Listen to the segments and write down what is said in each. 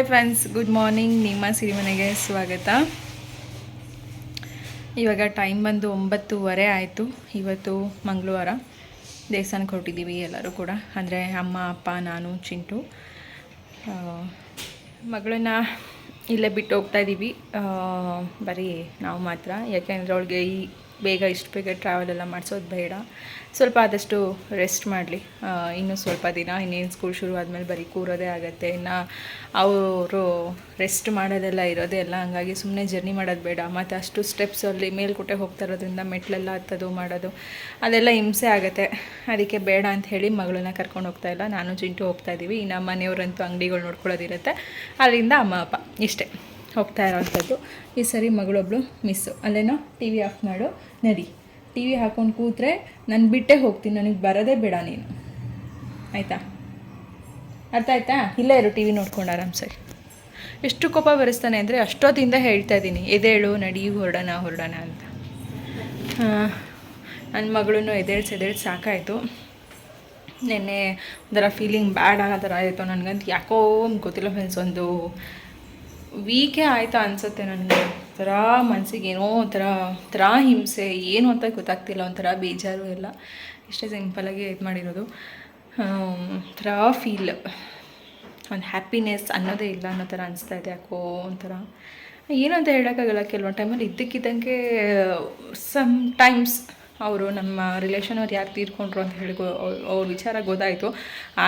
Hi friends good morning ನಿಮ್ಮ ಸಿರಿಮನೆಗೆ ಸ್ವಾಗತ. ಇವಾಗ ಟೈಮ್ ಬಂದು ಒಂಬತ್ತುವರೆ ಆಯಿತು. ಇವತ್ತು ಮಂಗಳವಾರ. ದೇವಸ್ಥಾನಕ್ಕೆ ಹೊರಟಿದ್ದೀವಿ ಎಲ್ಲರೂ ಕೂಡ. ಅಂದರೆ ಅಮ್ಮ, ಅಪ್ಪ, ನಾನು, ಚಿಂಟು. ಮಗಳನ್ನ ಇಲ್ಲೇ ಬಿಟ್ಟು ಹೋಗ್ತಾ ಇದ್ದೀವಿ. ಬರೀ ನಾವು ಮಾತ್ರ. ಯಾಕೆಂದರೆ ಅವಳಿಗೆ ಈ ಬೇಗ ಇಷ್ಟು ಬೇಗ ಟ್ರಾವೆಲ್ ಎಲ್ಲ ಮಾಡಿಸೋದು ಬೇಡ. ಸ್ವಲ್ಪ ಆದಷ್ಟು ರೆಸ್ಟ್ ಮಾಡಲಿ. ಇನ್ನೂ ಸ್ವಲ್ಪ ದಿನ, ಇನ್ನೇನು ಸ್ಕೂಲ್ ಶುರು ಆದಮೇಲೆ ಬರೀ ಕೂರೋದೇ ಆಗುತ್ತೆ. ಇನ್ನು ಅವರು ರೆಸ್ಟ್ ಮಾಡೋದೆಲ್ಲ ಇರೋದೇ ಇಲ್ಲ. ಹಂಗಾಗಿ ಸುಮ್ಮನೆ ಜರ್ನಿ ಮಾಡೋದು ಬೇಡ. ಮತ್ತು ಅಷ್ಟು ಸ್ಟೆಪ್ಸಲ್ಲಿ ಮೇಲ್ಕೋಟೆ ಹೋಗ್ತಾ ಇರೋದ್ರಿಂದ ಮೆಟ್ಲೆಲ್ಲ ಹತ್ತೋದು, ಮಾಡೋದು, ಅದೆಲ್ಲ ಹಿಂಸೆ ಆಗುತ್ತೆ. ಅದಕ್ಕೆ ಬೇಡ ಅಂತ ಹೇಳಿ ಮಗಳನ್ನ ಕರ್ಕೊಂಡು ಹೋಗ್ತಾ ಇಲ್ಲ. ನಾನು ಜಿಂಟು ಹೋಗ್ತಾ ಇದ್ದೀವಿ ಇನ್ನು ಮನೆಯವರಂತೂ ಅಂಗಡಿಗಳು ನೋಡ್ಕೊಳ್ಳೋದಿರುತ್ತೆ ಅಲ್ಲಿಂದ ಅಮ್ಮ, ಅಪ್ಪ ಇಷ್ಟೇ ಹೋಗ್ತಾ ಇರೋವಂಥದ್ದು ಈ ಸರಿ ಮಗಳೊಬ್ಳು ಮಿಸ್ಸು ಅಲ್ಲೇನೋ ಟಿ ವಿ ಆಫ್ ಮಾಡು. ನಡಿ. ಟಿ ವಿ ಹಾಕೊಂಡು ಕೂತ್ರೆ ನಾನು ಬಿಟ್ಟೇ ಹೋಗ್ತೀನಿ, ನನಗೆ ಬರೋದೇ ಬೇಡ ನೀನು. ಆಯಿತಾ? ಅರ್ಥ ಆಯ್ತಾ? ಇಲ್ಲೇ ಇರು ಟಿ ವಿ ನೋಡ್ಕೊಂಡು ಆರಾಮ್ಸಾಗಿ ಎಷ್ಟು ಕೋಪ ಬರೆಸ್ತಾನೆ ಅಂದರೆ ಅಷ್ಟೊತ್ತಿಂದ ಹೇಳ್ತಾ ಇದ್ದೀನಿ ಎದೇಳು ನಡಿ, ಹೊರಡೋಣ ಹೊರಡೋಣ ಅಂತ. ನನ್ನ ಮಗಳನ್ನು ಎದೇಳ್ಸಿ ಎದೇಳ್ಸಿ ಸಾಕಾಯಿತು. ನೆನ್ನೆ ಒಂಥರ ಫೀಲಿಂಗ್ ಬ್ಯಾಡ್ ಆಗೋ ಥರ ಆಯಿತು ನನಗಂತ ಯಾಕೋ ಗೊತ್ತಿಲ್ಲ ಫ್ರೆಂಡ್ಸ್ ಒಂದು ವೀಕೇ ಆಯಿತಾ ಅನಿಸುತ್ತೆ ನನಗೆ. ಒಂಥರ ಮನಸ್ಸಿಗೆ ಏನೋ ಒಂಥರ ಒಂಥರ ಹಿಂಸೆ, ಏನು ಅಂತ ಗೊತ್ತಾಗ್ತಿಲ್ಲ, ಒಂಥರ ಬೇಜಾರು ಎಲ್ಲ. ಇಷ್ಟೇ ಸಿಂಪಲಾಗಿ ಇದು ಮಾಡಿರೋದು. ಒಂಥರ ಫೀಲ್ ಒಂದು ಹ್ಯಾಪಿನೆಸ್ ಅನ್ನೋದೇ ಇಲ್ಲ ಅನ್ನೋ ಥರ ಅನಿಸ್ತಾ ಇದೆ ಯಾಕೋ ಒಂಥರ. ಏನು ಅಂತ ಹೇಳೋಕ್ಕಾಗಲ್ಲ, ಕೆಲವೊಂದು ಟೈಮಲ್ಲಿ ಇದ್ದಕ್ಕಿದ್ದಂಗೆ ಸಮ್ ಟೈಮ್ಸ್ ಅವರು ನಮ್ಮ ರಿಲೇಷನ್ ಅವ್ರು ಯಾರು ತೀರ್ಕೊಂಡ್ರು ಅಂತ ಹೇಳಿ ಅವ್ರ ವಿಚಾರ ಗೊತ್ತಾಯಿತು.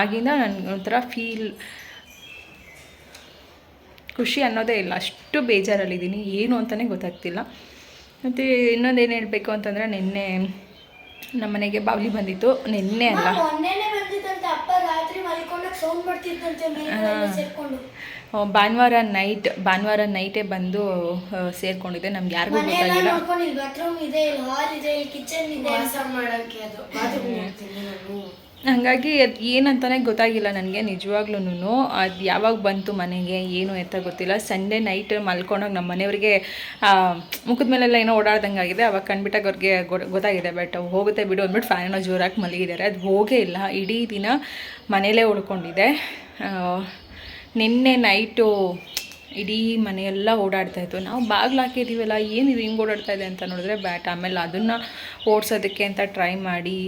ಆಗಿಂದ ನನಗೆ ಒಂಥರ ಫೀಲ್ ಖುಷಿ ಅನ್ನೋದೇ ಇಲ್ಲ. ಅಷ್ಟು ಬೇಜಾರಲ್ಲಿದ್ದೀನಿ. ಏನು ಅಂತಲೇ ಗೊತ್ತಾಗ್ತಿಲ್ಲ. ಮತ್ತು ಇನ್ನೊಂದೇನು ಹೇಳಬೇಕು ಅಂತಂದರೆ ನಿನ್ನೆ ನಮ್ಮ ಮನೆಗೆ ಬಾವಲಿ ಬಂದಿತ್ತು. ನಿನ್ನೆ ಅಲ್ಲ. ಭಾನುವಾರ ನೈಟ್ ಅಪ್ಪ ರಾತ್ರಿ ಬಂದು ಸೌಂಡ್ ನಮ್ಗೆ ಯಾರಿಗೂ ಗೊತ್ತಾಗಿಲ್ಲ ಬಾತ್ರೂಮ್ ಭಾನುವಾರ ನೈಟ್ ಭಾನುವಾರ ನೈಟೇ ಬಂದು ಮಾಡೋಕ್ಕೆ ಸೇರ್ಕೊಂಡಿದೆ ನಮ್ಗೆ ಯಾರಿಗೂ ಮನೆಯೆಲ್ಲ ಗೊತ್ತಾಗಿಲ್ಲ ಹಾಗಾಗಿ ಅದು ಏನಂತಾನೆ ಗೊತ್ತಾಗಿಲ್ಲ ನನಗೆ ನಿಜವಾಗ್ಲೂ ಅದು ಯಾವಾಗ ಬಂತು ಮನೆಗೆ, ಏನು ಎತ್ತ ಗೊತ್ತಿಲ್ಲ. ಸಂಡೇ ನೈಟ್ ಮಲ್ಕೊಂಡಾಗ ನಮ್ಮ ಮನೆಯವ್ರಿಗೆ ಮುಖದ ಮೇಲೆಲ್ಲ ಏನೋ ಓಡಾಡ್ದಂಗೆ ಆಗಿದೆ. ಅವಾಗ ಕಂಡುಬಿಟ್ಟಾಗ ಅವ್ರಿಗೆ ಗೊತ್ತಾಗಿದೆ. ಬಟ್ ಹೋಗುತ್ತೆ ಬಿಡು ಅಂದ್ಬಿಟ್ಟು ಫ್ಯಾನೋ ಜೋರಾಗಿ ಮಲಗಿದ್ದಾರೆ. ಅದು ಹೋಗೇ ಇಲ್ಲ. ಇಡೀ ದಿನ ಮನೇಲೇ ಉಳ್ಕೊಂಡಿದೆ. ನಿನ್ನೆ ನೈಟು ಇಡೀ ಮನೆಯೆಲ್ಲ ಓಡಾಡ್ತಾ ಇತ್ತು. ನಾವು ಬಾಗಿಲು ಹಾಕಿದ್ದೀವಲ್ಲ ಏನಿದು ಹಿಂಗೆ ಓಡಾಡ್ತಾ ಇದೆ ಅಂತ ನೋಡಿದ್ರೆ, ಬ್ಯಾಟ್ ಆಮೇಲೆ ಅದನ್ನು ಓಡಿಸೋದಕ್ಕೆ ಅಂತ ಟ್ರೈ ಮಾಡಿ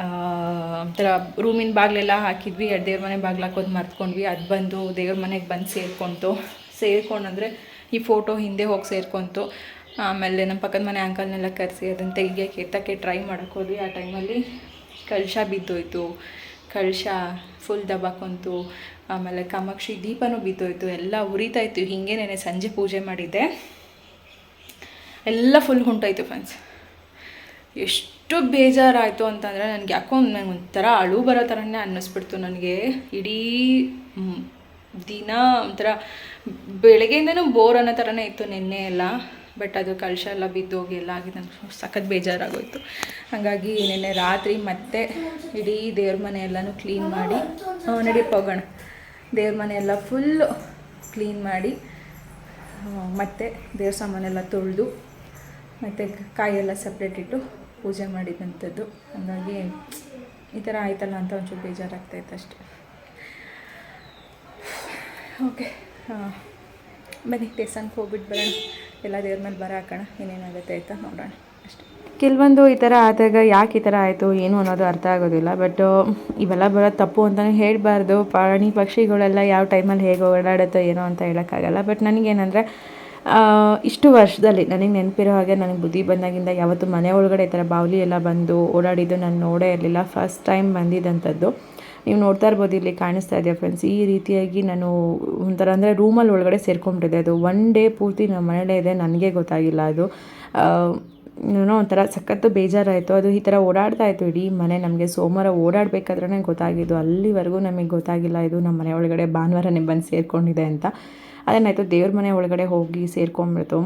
ಒಂಥರ ರೂಮಿನ ಬಾಗಿಲೆಲ್ಲ ಹಾಕಿದ್ವಿ, ಎರಡು ದೇವ್ರ ಮನೆ ಬಾಗಿಲು ಹಾಕೋದು ಮರ್ತ್ಕೊಂಡ್ವಿ. ಅದು ಬಂದು ದೇವ್ರ ಮನೆಗೆ ಬಂದು ಸೇರ್ಕೊಂತು. ಸೇರ್ಕೊಂಡು ಅಂದರೆ ಈ ಫೋಟೋ ಹಿಂದೆ ಹೋಗಿ ಸೇರ್ಕೊಂತು. ಆಮೇಲೆ ನಮ್ಮ ಪಕ್ಕದ ಮನೆ ಅಂಕಲ್ನೆಲ್ಲ ಕರೆಸಿ ಅದನ್ನು ತೆಗಿಯೋಕ್ಕೆ ಎತ್ತಕ್ಕೆ ಟ್ರೈ ಮಾಡೋಕ್ಕೆ ಹೋದ್ವಿ. ಆ ಟೈಮಲ್ಲಿ ಕಳಶ ಬಿದ್ದೋಯ್ತು. ಕಳಶ ಫುಲ್ ದಬಾಕೊಂತು. ಆಮೇಲೆ ಕಾಮಾಕ್ಷಿ ದೀಪನೂ ಬಿದ್ದೋಯ್ತು. ಎಲ್ಲ ಉರಿತಾ ಇತ್ತು ಹಿಂಗೆ ನೆನೆ ಸಂಜೆ ಪೂಜೆ ಮಾಡಿದ್ದೆ. ಎಲ್ಲ ಫುಲ್ ಹೊಂಟೋಯ್ತು ಫ್ರೆಂಡ್ಸ್ ಎಷ್ಟು ಬೇಜಾರಾಯಿತು ಅಂತಂದರೆ ನನಗೆ ಯಾಕೋ ನಂಗೆ ಒಂಥರ ಅಳು ಬರೋ ಥರನೇ ಅನ್ನಿಸ್ಬಿಡ್ತು ನನಗೆ. ಇಡೀ ದಿನ ಒಂಥರ ಬೆಳಗ್ಗೆಯಿಂದನೂ ಬೋರ್ ಅನ್ನೋ ಥರನೇ ಇತ್ತು ನಿನ್ನೆ ಎಲ್ಲ. ಬಟ್ ಅದು ಕಳಶ ಎಲ್ಲ ಬಿದ್ದೋಗಿ ಎಲ್ಲ ಆಗಿ ನನಗೆ ಸಖತ್ ಬೇಜಾರಾಗೋಯ್ತು. ಹಾಗಾಗಿ ನಿನ್ನೆ ರಾತ್ರಿ ಮತ್ತೆ ಇಡೀ ದೇವ್ರ ಮನೆ ಎಲ್ಲನೂ ಕ್ಲೀನ್ ಮಾಡಿ ನಡಿಯಪ್ಪ ಹೋಗೋಣ. ದೇವ್ರ ಮನೆ ಎಲ್ಲ ಫುಲ್ಲು ಕ್ಲೀನ್ ಮಾಡಿ ಮತ್ತೆ ದೇವ್ರ ಸಾಮಾನೆಲ್ಲ ತೊಳೆದು, ಮತ್ತು ಕಾಯೆಲ್ಲ ಸಪ್ರೇಟ್ ಇಟ್ಟು ಪೂಜೆ ಮಾಡಿದಂಥದ್ದು. ಹಾಗಾಗಿ ಈ ಥರ ಆಯ್ತಲ್ಲ ಅಂತ ಒಂಚೂರು ಬೇಜಾರಾಗ್ತಾಯಿತ್ತು ಅಷ್ಟೆ. ಓಕೆ ಬನ್ನಿ, ದೇವಸ್ಥಾನಕ್ಕೆ ಹೋಗ್ಬಿಟ್ಟು ಬರೋಣ. ಎಲ್ಲ ದೇವ್ರ ಮೇಲೆ ಬರ ಹಾಕೋಣ. ಏನೇನಾಗುತ್ತೆ ಆಯಿತಾ ನೋಡೋಣ ಅಷ್ಟೆ. ಕೆಲವೊಂದು ಈ ಥರ ಆದಾಗ ಯಾಕೆ ಈ ಥರ ಆಯಿತು, ಏನು ಅನ್ನೋದು ಅರ್ಥ ಆಗೋದಿಲ್ಲ. ಬಟ್ ಇವೆಲ್ಲ ಬರೋದು ತಪ್ಪು ಅಂತಲೇ ಹೇಳಬಾರ್ದು. ಪ್ರಾಣಿ ಪಕ್ಷಿಗಳೆಲ್ಲ ಯಾವ ಟೈಮಲ್ಲಿ ಹೇಗೆ ಓಡಾಡುತ್ತೋ ಏನೋ ಅಂತ ಹೇಳೋಕ್ಕಾಗಲ್ಲ. ಬಟ್ ನನಗೇನಂದರೆ ಇಷ್ಟು ವರ್ಷದಲ್ಲಿ ನನಗೆ ನೆನಪಿರೋ ಹಾಗೆ ನನಗೆ ಬುದ್ಧಿ ಬಂದಾಗಿಂದ ಯಾವತ್ತೂ ಮನೆ ಒಳಗಡೆ ಈ ಥರ ಬಾವಲಿ ಎಲ್ಲ ಬಂದು ಓಡಾಡಿದ್ದು ನಾನು ನೋಡೇ ಇರಲಿಲ್ಲ. ಫಸ್ಟ್ ಟೈಮ್ ಬಂದಿದ್ದಂಥದ್ದು. ನೀವು ನೋಡ್ತಾ ಇರ್ಬೋದು ಇಲ್ಲಿ ಕಾಣಿಸ್ತಾ ಇದೆಯಾ ಫ್ರೆಂಡ್ಸ್ ಈ ರೀತಿಯಾಗಿ ನಾನು ಒಂಥರ ಅಂದರೆ ರೂಮಲ್ಲಿ ಒಳಗಡೆ ಸೇರ್ಕೊಂಡ್ಬಿಟ್ಟಿದೆ ಅದು ಒನ್ ಡೇ ಪೂರ್ತಿ ನಮ್ಮ ಮನೆಯಲ್ಲೇ ಇದೆ, ನನಗೆ ಗೊತ್ತಾಗಿಲ್ಲ ಅದು. ಏನೋ ಒಂಥರ ಸಖತ್ತು ಬೇಜಾರಾಯಿತು. ಅದು ಈ ಥರ ಓಡಾಡ್ತಾ ಇತ್ತು. ಇಡೀ ಮನೆ ನಮಗೆ ಸೋಮವಾರ ಓಡಾಡಬೇಕಾದ್ರೆ ಗೊತ್ತಾಗಿದ್ದು. ಅಲ್ಲಿವರೆಗೂ ನಮಗೆ ಗೊತ್ತಾಗಿಲ್ಲ, ಇದು ನಮ್ಮ ಮನೆ ಒಳಗಡೆ ಭಾನುವಾರನೇ ಬಂದು ಸೇರಿಕೊಂಡಿದೆ ಅಂತ. ಅದೇನಾಯಿತು ದೇವ್ರ ಮನೆ ಒಳಗಡೆ ಹೋಗಿ ಸೇರ್ಕೊಂಬಿಡ್ತು.